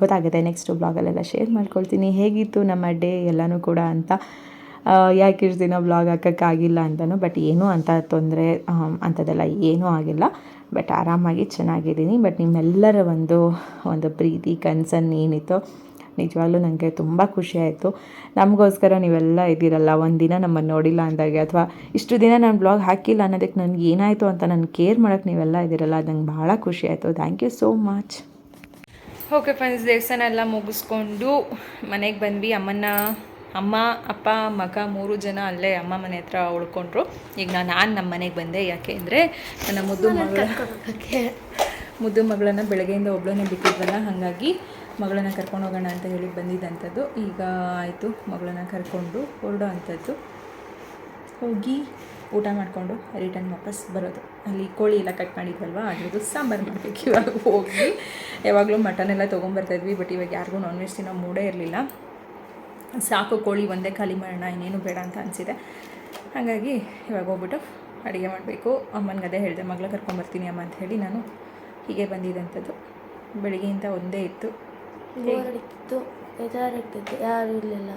ಗೊತ್ತಾಗುತ್ತೆ ನೆಕ್ಸ್ಟ್ ಬ್ಲಾಗಲ್ಲೆಲ್ಲ ಶೇರ್ ಮಾಡ್ಕೊಳ್ತೀನಿ. ಹೇಗಿತ್ತು ನಮ್ಮ ಡೇ ಎಲ್ಲನೂ ಕೂಡ ಅಂತ. ಯಾಕೆ ಇಷ್ಟು ದಿನ ಬ್ಲಾಗ್ ಹಾಕೋಕ್ಕಾಗಿಲ್ಲ ಅಂತಲೂ ಬಟ್ ಏನೂ ಅಂತ ತೊಂದರೆ ಅಂಥದ್ದೆಲ್ಲ ಏನೂ ಆಗಿಲ್ಲ. ಬಟ್ ಆರಾಮಾಗಿ ಚೆನ್ನಾಗಿದ್ದೀನಿ. ಬಟ್ ನಿಮ್ಮೆಲ್ಲರ ಒಂದು ಒಂದು ಪ್ರೀತಿ, ಕನ್ಸನ್ ಏನಿತ್ತು, ನಿಜವಾಗ್ಲೂ ನನಗೆ ತುಂಬ ಖುಷಿ ಆಯಿತು. ನಮಗೋಸ್ಕರ ನೀವೆಲ್ಲ ಇದ್ದೀರಲ್ಲ, ಒಂದು ದಿನ ನಮ್ಮನ್ನು ನೋಡಿಲ್ಲ ಅಂದಾಗೆ, ಅಥವಾ ಇಷ್ಟು ದಿನ ನಾನು ಬ್ಲಾಗ್ ಹಾಕಿಲ್ಲ ಅನ್ನೋದಕ್ಕೆ ನನಗೆ ಏನಾಯಿತು ಅಂತ ನಾನು ಕೇರ್ ಮಾಡೋಕ್ಕೆ ನೀವೆಲ್ಲ ಇದ್ದೀರಲ್ಲ, ಅದು ನಂಗೆ ಭಾಳ ಖುಷಿ ಆಯಿತು. Thank you so much okay friends ದೇವಸ್ಥಾನ ಎಲ್ಲ ಮುಗಿಸ್ಕೊಂಡು ಮನೆಗೆ ಬಂದ್ವಿ. ಅಮ್ಮನ ಅಮ್ಮ ಅಪ್ಪ ಮಗ ಮೂರು ಜನ ಅಲ್ಲೇ ಅಮ್ಮ ಮನೆ ಹತ್ರ ಉಳ್ಕೊಂಡ್ರು. ಈಗ ನಾನು ನಾನು ನಮ್ಮ ಮನೆಗೆ ಬಂದೆ. ಯಾಕೆ ಅಂದರೆ ನನ್ನ ಮುದ್ದು ಮಗಳ ಮುದ್ದು ಮಗಳನ್ನ ಬೆಳಗ್ಗೆಯಿಂದ ಒಬ್ಬಳನ್ನೇ ಬಿಟ್ಟಿದ್ವಲ್ಲ ಹಾಗಾಗಿ ಮಗಳನ್ನ ಕರ್ಕೊಂಡು ಹೋಗೋಣ ಅಂತ ಹೇಳಿ ಬಂದಿದ್ದಂಥದ್ದು. ಈಗ ಆಯಿತು ಮಗಳನ್ನ ಕರ್ಕೊಂಡು ಹೊರಡೋ ಅಂಥದ್ದು ಹೋಗಿ ಊಟ ಮಾಡಿಕೊಂಡು ರಿಟರ್ನ್ ವಾಪಸ್ ಬರೋದು. ಅಲ್ಲಿ ಕೋಳಿ ಎಲ್ಲ ಕಟ್ ಮಾಡಿದ್ವಲ್ವ ಅದ್ರದ್ದು ಸಾಂಬಾರು ಮಾಡಬೇಕು. ಇವಾಗ ಹೋಗಿ ಯಾವಾಗಲೂ ಮಟನ್ ಎಲ್ಲ ತೊಗೊಂಬರ್ತಾಯಿದ್ವಿ ಬಟ್ ಇವಾಗ ಯಾರಿಗೂ ನಾನ್ ವೆಜ್ ತಿನ್ನೋ ಮೂಡೇ ಇರಲಿಲ್ಲ. ಸಾಕು ಕೋಳಿ ಒಂದೇ ಖಾಲಿ ಮಾಡೋಣ ಇನ್ನೇನು ಬೇಡ ಅಂತ ಅನಿಸಿದೆ. ಹಾಗಾಗಿ ಇವಾಗ ಹೋಗ್ಬಿಟ್ಟು ಅಡುಗೆ ಮಾಡಬೇಕು. ಅಮ್ಮನಿಗೆ ಅದೇ ಹೇಳಿದೆ ಮಗಳ ಕರ್ಕೊಂಬರ್ತೀನಿ ಅಮ್ಮ ಅಂತ ಹೇಳಿ ನಾನು ಹೀಗೆ ಬಂದಿದ್ದಂಥದ್ದು. ಬೆಳಿಗ್ಗೆಯಿಂದ ಒಂದೇ ಇತ್ತು. ಯಾರು ಇರಲಿಲ್ಲ.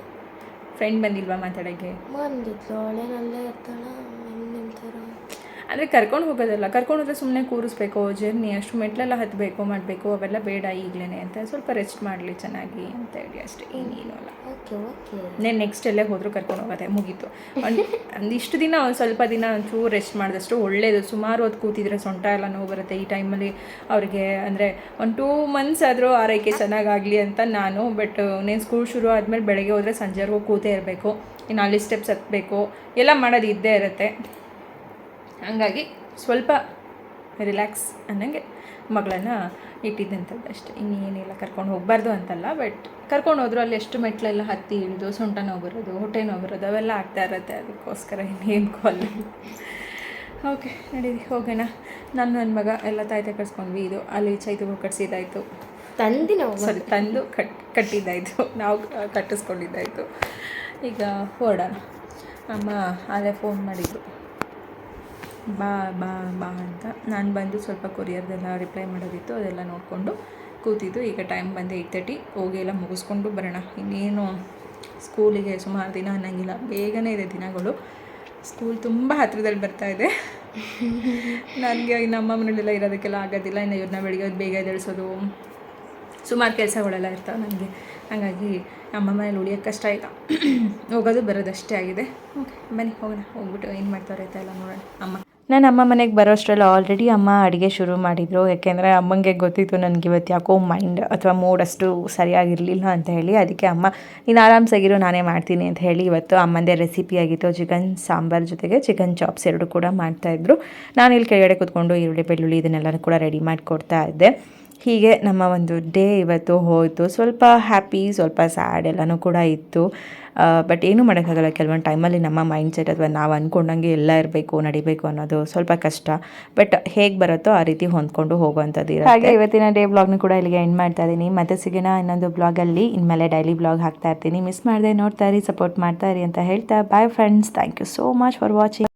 ಫ್ರೆಂಡ್ ಬಂದಿಲ್ವಾ ಮಾತಾಡೋಕ್ಕೆ? ಬಂದಿತ್ತು ಅವಳೇನಲ್ಲೇ ಇರ್ತಾಳ? ಅಂದರೆ ಕರ್ಕೊಂಡು ಹೋಗೋದಲ್ಲ ಕರ್ಕೊಂಡು ಹೋದ್ರೆ ಸುಮ್ಮನೆ ಕೂರಿಸ್ಬೇಕು ಜರ್ನಿ ಅಷ್ಟು ಮೆಟ್ಲೆಲ್ಲ ಹತ್ತಬೇಕು ಮಾಡಬೇಕು ಅವೆಲ್ಲ ಬೇಡ ಈಗಲೇ ಅಂತ ಸ್ವಲ್ಪ ರೆಸ್ಟ್ ಮಾಡಲಿ ಚೆನ್ನಾಗಿ ಅಂತ ಹೇಳಿ ಅಷ್ಟೇ ಏನೇನು ಅಲ್ಲ. ಓಕೆ ಓಕೆ ನೆನ್ ನೆಕ್ಸ್ಟ್ ಎಲ್ಲೇ ಹೋದರೂ ಕರ್ಕೊಂಡು ಹೋಗೋದೆ ಮುಗೀತು. ಒಂದು ಒಂದಿಷ್ಟು ದಿನ ಒಂದು ಸ್ವಲ್ಪ ದಿನ ಒಂಚೂರು ರೆಸ್ಟ್ ಮಾಡಿದಷ್ಟು ಒಳ್ಳೆಯದು ಸುಮಾರು ಹೊತ್ತು ಕೂತಿದ್ರೆ ಸೊಂಟ ಎಲ್ಲ ನೋವು ಬರುತ್ತೆ ಈ ಟೈಮಲ್ಲಿ ಅವ್ರಿಗೆ ಅಂದರೆ ಒಂದು ಟೂ ಮಂತ್ಸ್ ಆದರೂ ಆರೈಕೆ ಚೆನ್ನಾಗಾಗಲಿ ಅಂತ ನಾನು ಬಟ್ ನೇನು ಸ್ಕೂಲ್ ಶುರು ಆದಮೇಲೆ ಬೆಳಗ್ಗೆ ಹೋದರೆ ಸಂಜೆವರೆಗೂ ಕೂತೇ ಇರಬೇಕು ಇನ್ನು ಅಲ್ಲಿ ಸ್ಟೆಪ್ಸ್ ಹತ್ತಬೇಕು ಎಲ್ಲ ಮಾಡೋದು ಇದ್ದೇ ಇರುತ್ತೆ. ಹಂಗಾಗಿ ಸ್ವಲ್ಪ ರಿಲ್ಯಾಕ್ಸ್ ಅನ್ನಂಗೆ ಮಗಳನ್ನ ಇಟ್ಟಿದ್ದಂಥದ್ದು ಅಷ್ಟೇ. ಇನ್ನೇನಿಲ್ಲ ಕರ್ಕೊಂಡು ಹೋಗಬಾರ್ದು ಅಂತಲ್ಲ ಬಟ್ ಕರ್ಕೊಂಡು ಹೋದ್ರು ಅಲ್ಲಿ ಎಷ್ಟು ಮೆಟ್ಲೆಲ್ಲ ಹತ್ತಿ ಇಳಿದು ಸೊಂಟ ನೋವು ಬರೋದು ಹೊಟ್ಟೆ ನೋವು ಬರೋದು ಅವೆಲ್ಲ ಆಗ್ತಾ ಇರುತ್ತೆ ಅದಕ್ಕೋಸ್ಕರ ಇನ್ನೇನು ಕಾಲ್ ಓಕೆ ನಡೀರಿ ಹೋಗೋಣ. ನಾನು ನನ್ನ ಮಗ ಎಲ್ಲ ತಾಯ್ತೆ ಕಟ್ಸ್ಕೊಂಡ್ವಿ ಇದು ಅಲ್ಲಿ ಚೈತು ಕಟ್ಸಿದ್ದಾಯಿತು. ತಂದಿ ನಾವು ಸಾರಿ ತಂದು ಕಟ್ ಕಟ್ಟಿದ್ದಾಯಿತು. ನಾವು ಕಟ್ಟಿಸ್ಕೊಂಡಿದ್ದಾಯ್ತು. ಈಗ ಹೊರಡೋಣ. ಅಮ್ಮ ಅಲ್ಲೇ ಫೋನ್ ಮಾಡಿದ್ರು ಬಾ ಬಾ ಬಾ ಅಂತ. ನಾನು ಬಂದು ಸ್ವಲ್ಪ ಕೊರಿಯರ್ದೆಲ್ಲ ರಿಪ್ಲೈ ಮಾಡೋದಿತ್ತು ಅದೆಲ್ಲ ನೋಡಿಕೊಂಡು ಕೂತಿದ್ದು. ಈಗ ಟೈಮ್ ಬಂದು ಏಯ್ಟ್ ತರ್ಟಿ ಹೋಗಿ ಎಲ್ಲ ಮುಗಿಸ್ಕೊಂಡು ಬರೋಣ. ಇನ್ನೇನು ಸ್ಕೂಲಿಗೆ ಸುಮಾರು ದಿನ ಅನ್ನಂಗಿಲ್ಲ. ಬೇಗನೆ ಇದೆ ದಿನಗಳು. ಸ್ಕೂಲ್ ತುಂಬ ಹತ್ತಿರದಲ್ಲಿ ಬರ್ತಾ ಇದೆ. ನನಗೆ ಇನ್ನು ಅಮ್ಮ ಮನೇಲೆಲ್ಲ ಇರೋದಕ್ಕೆಲ್ಲ ಆಗೋದಿಲ್ಲ. ಇನ್ನು ಇವ್ರನ್ನ ಬೆಳಿಗ್ಗೆ ಬೇಗ ಎದ್ದೇಳಿಸೋದು. ಸುಮಾರು ಕೆಲಸಗಳೆಲ್ಲ ಇರ್ತಾವೆ ನನಗೆ. ಹಾಗಾಗಿ ನಮ್ಮ ಮನೇಲಿ ಉಳಿಯೋಕ್ಕೆ ಕಷ್ಟ ಇಲ್ಲ. ಹೋಗೋದು ಬರೋದಷ್ಟೇ ಆಗಿದೆ. ಓಕೆ ಬನ್ನಿ ಹೋಗೋಣ. ಹೋಗ್ಬಿಟ್ಟು ಏನು ಮಾಡ್ತಾರೆ ಅಂತ ಎಲ್ಲ ನೋಡೋಣ. ಅಮ್ಮ. ನಾನು ಅಮ್ಮ ಮನೆಗೆ ಬರೋಷ್ಟರಲ್ಲಿ ಆಲ್ರೆಡಿ ಅಮ್ಮ ಅಡುಗೆ ಶುರು ಮಾಡಿದರು. ಯಾಕೆಂದರೆ ಅಮ್ಮಂಗೆ ಗೊತ್ತಿತ್ತು ನನಗೆ ಇವತ್ತು ಯಾಕೋ ಮೈಂಡ್ ಅಥವಾ ಮೂಡ್ ಅಷ್ಟು ಸರಿಯಾಗಿರಲಿಲ್ಲ ಅಂತ ಹೇಳಿ. ಅದಕ್ಕೆ ಅಮ್ಮ, ನೀನು ಆರಾಮ್ಸಾಗಿರೋ ನಾನೇ ಮಾಡ್ತೀನಿ ಅಂತ ಹೇಳಿ ಇವತ್ತು ಅಮ್ಮಂದೇ ರೆಸಿಪಿ ಆಗಿತ್ತು. ಚಿಕನ್ ಸಾಂಬಾರ್ ಜೊತೆಗೆ ಚಿಕನ್ ಚಾಪ್ಸ್ ಎರಡು ಕೂಡ ಮಾಡ್ತಾಯಿದ್ರು ನಾನು ಇಲ್ಲಿ ಕೆಳಗಡೆ ಕೂತ್ಕೊಂಡು ಈರುಳ್ಳಿ, ಬೆಳ್ಳುಳ್ಳಿ ಇದನ್ನೆಲ್ಲನೂ ಕೂಡ ರೆಡಿ ಮಾಡಿಕೊಡ್ತಾ ಇದ್ದೆ. ಹೀಗೆ ನಮ್ಮ ಒಂದು ಡೇ ಇವತ್ತು ಹೋಯಿತು. ಸ್ವಲ್ಪ ಹ್ಯಾಪಿ ಸ್ವಲ್ಪ ಸ್ಯಾಡ್ ಎಲ್ಲನೂ ಕೂಡ ಇತ್ತು. ಬಟ್ ಏನೂ ಮಾಡೋಕ್ಕಾಗಲ್ಲ. ಕೆಲವೊಂದು ಟೈಮಲ್ಲಿ ನಮ್ಮ ಮೈಂಡ್ ಸೆಟ್ ಅಥವಾ ನಾವು ಅಂದ್ಕೊಂಡಂಗೆ ಎಲ್ಲ ಇರಬೇಕು, ನಡಿಬೇಕು ಅನ್ನೋದು ಸ್ವಲ್ಪ ಕಷ್ಟ. ಬಟ್ ಹೇಗೆ ಬರುತ್ತೋ ಆ ರೀತಿ ಹೊಂದ್ಕೊಂಡು ಹೋಗುವಂಥದ್ದು ಹಾಗೆ ಇವತ್ತಿನ ಡೇ ಬ್ಲಾಗ್ನ ಕೂಡ ಇಲ್ಲಿಗೆ ಎಂಡ್ ಮಾಡ್ತಾ ಇದ್ದೀನಿ. ಮತ್ತೆ ಸಿಗೋಣ ಇನ್ನೊಂದು ಬ್ಲಾಗಲ್ಲಿ ಇನ್ಮೇಲೆ ಡೈಲಿ ಬ್ಲಾಗ್ ಹಾಕ್ತಾ ಇರ್ತೀನಿ. ಮಿಸ್ ಮಾಡಿದೆ ನೋಡ್ತಾ ಇರಿ ಸಪೋರ್ಟ್ ಮಾಡ್ತಾ ಇರಿ ಅಂತ ಹೇಳ್ತಾ. Bye friends thank you so much for watching